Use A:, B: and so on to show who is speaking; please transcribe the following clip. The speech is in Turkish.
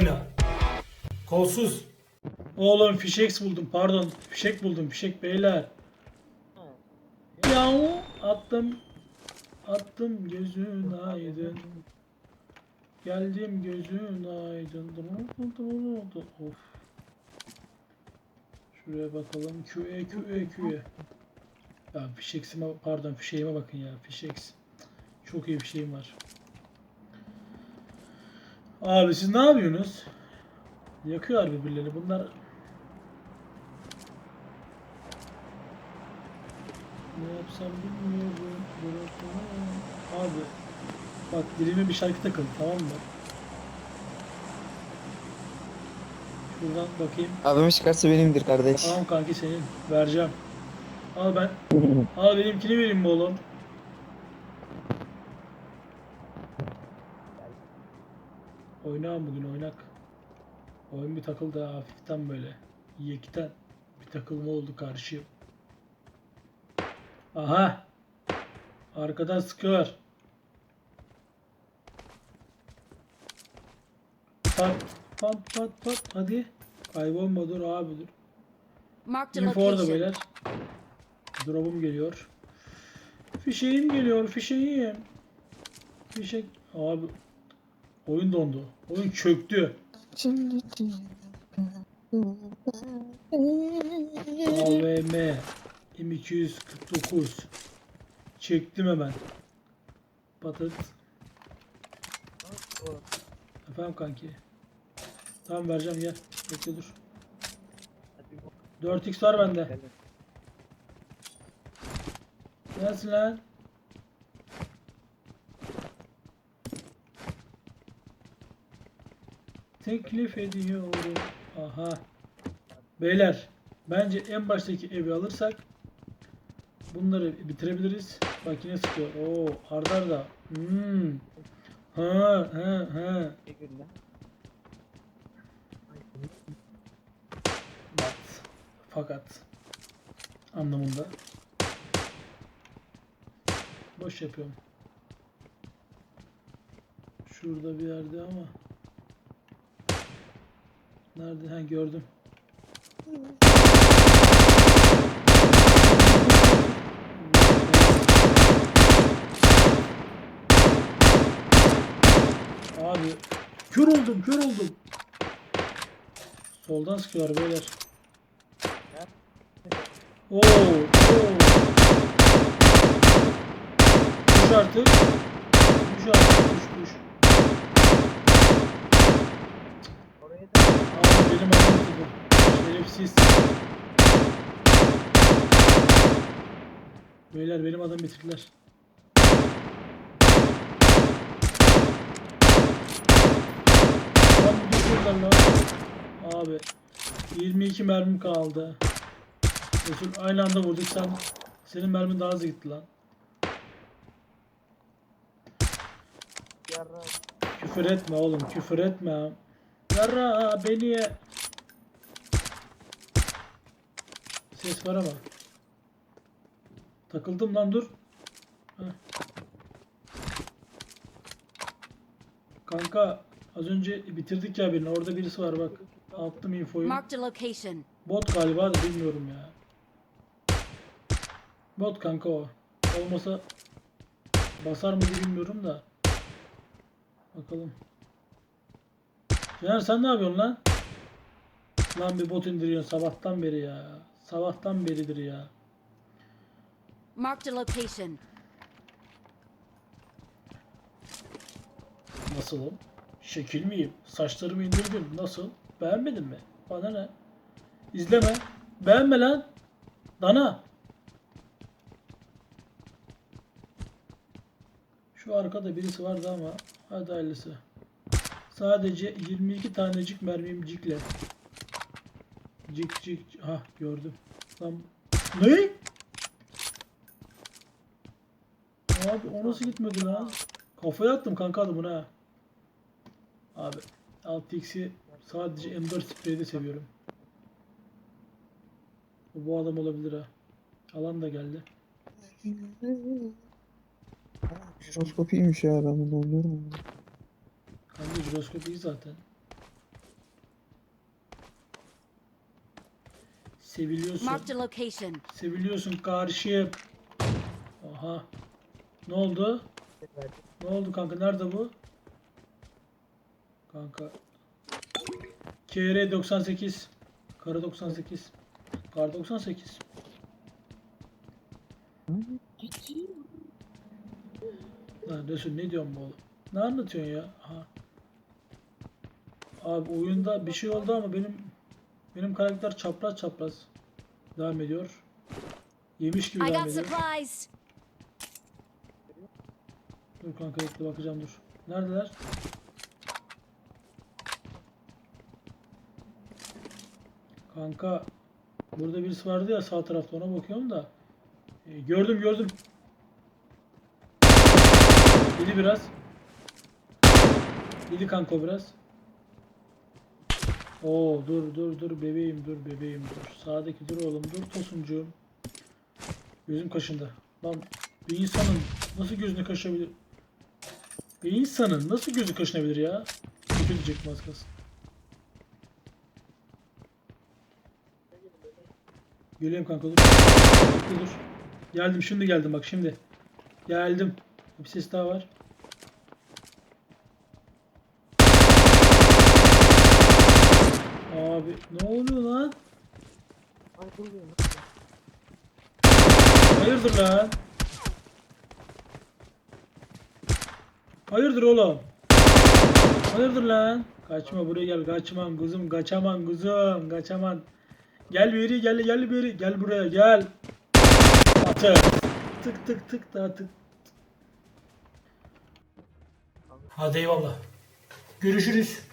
A: oyna. Kolsuz. Oğlum fişek buldum pardon. Fişek buldum fişek beyler. Yahu attım. Attım gözün aydın. Geldim gözün aydın. Of. Şuraya bakalım. QE QE QE. Ya fişeksime pardon fişeğime bakın ya fişeks. Çok iyi bir şeyim var. Abi siz ne yapıyorsunuz? Yakıyor birbirlerini. Bunlar ne yapsam bilmiyorum. Abi bak dilime bir şarkı takın tamam mı? Şuradan bakayım.
B: Abim çıkarsa benimdir kardeş.
A: Tamam kanki senin. Vereceğim. Al ben. Al benimkini vereyim mi oğlum? Oynağım bugün oynak. Oyun bir takıldı ha, hafiften böyle. Yekten bir takılma oldu karşı. Aha. Arkadan sıkıyor. Pat pat pat pat hadi. Kaybolma dur abi dur. Info orada beyler. Drop'um geliyor. Fişeğim geliyor, fişeğim. Fişek. Abi oyun dondu. Oyun çöktü. AVM M249 Çektim hemen. Patat. Efendim kanki. Tamam vereceğim gel. Bekle dur. 4x var bende. Nasıl lan? Teklif ediyorum. Aha. Beyler, bence en baştaki evi alırsak bunları bitirebiliriz. Bak yine sıkıyor. Oo, arda arda. Hmm. Ha, ha, ha. But, fakat anlamında boş yapıyorum. Şurada bir yerde ama nerede? Ha gördüm. Abi kör oldum kör oldum. Soldan sıkıyor beyler. Oo, oo. Düş artık. Düş artık düş düş. Abi benim adım bitirdi. Şerefsiz. Beyler benim adam bitirdiler. Lan bir şuradan lan. Abi 22 mermim kaldı. Resul aynı anda vurduk sen senin mermin daha hızlı gitti lan. Küfür etme oğlum küfür etme. Yarra beni. Ses var ama. Takıldım lan dur. Heh. Kanka az önce bitirdik ya birini. Orada birisi var bak. Attım infoyu.
C: Marked a location.
A: Bot galiba da bilmiyorum ya. Bot kanka o. Olmasa basar mı bilmiyorum da. Bakalım. Caner sen ne yapıyorsun lan? Lan bir bot indiriyorsun sabahtan beri ya. Sabahtan beridir ya.
C: Marked a location.
A: Nasılım? Şekil miyim? Saçlarımı indirdim. Nasıl? Beğenmedin mi? Bana ne? İzleme. Beğenme lan. Dana. Şu arkada birisi vardı ama hadi hayırlısı. Sadece 22 tanecik mermim cikle. Cik cik. Ha gördüm. Lan. Ne? Abi o nasıl gitmedi lan? Kafaya attım kanka adamın ha. Abi 6x'i sadece M4 spreyde seviyorum. Bu, adam olabilir ha. Alan da geldi.
B: Jiroskop iyiymiş ya ben bunu ben
A: de jiroskop iyi zaten. Seviliyorsun.
C: Marked location.
A: Seviliyorsun karşı. Aha. Ne oldu? Ne oldu kanka? Nerede bu? Kanka. KR 98. Kara 98. Kar 98. Lan Resul ne diyorsun bu oğlum? Ne anlatıyorsun ya? Ha. Abi oyunda bir şey oldu ama benim benim karakter çapraz çapraz devam ediyor. Yemiş gibi
C: I
A: devam
C: got
A: ediyor.
C: supplies.
A: Dur kanka bekle bakacağım dur. Neredeler? Kanka burada birisi vardı ya sağ tarafta ona bakıyorum da. E, gördüm gördüm. Yedi biraz. Yedi kanka biraz. Oo dur dur dur bebeğim dur bebeğim dur. Sağdaki dur oğlum dur tosuncuğum. Gözüm kaşındı. Lan bir insanın nasıl gözüne kaşabilir? Bir insanın nasıl gözü kaşınabilir ya? Kötü diyecek az kalsın. Geliyorum kanka dur. Dur. Geldim şimdi geldim bak şimdi. Geldim. Bir ses daha var. Abi ne oluyor lan? Hayırdır lan? Hayırdır oğlum? Hayırdır lan? Kaçma buraya gel kaçman kuzum kaçaman kuzum kaçaman. Gel biri gel gel biri gel buraya gel. Atı. Tık tık tık daha tık. Hadi eyvallah. Görüşürüz.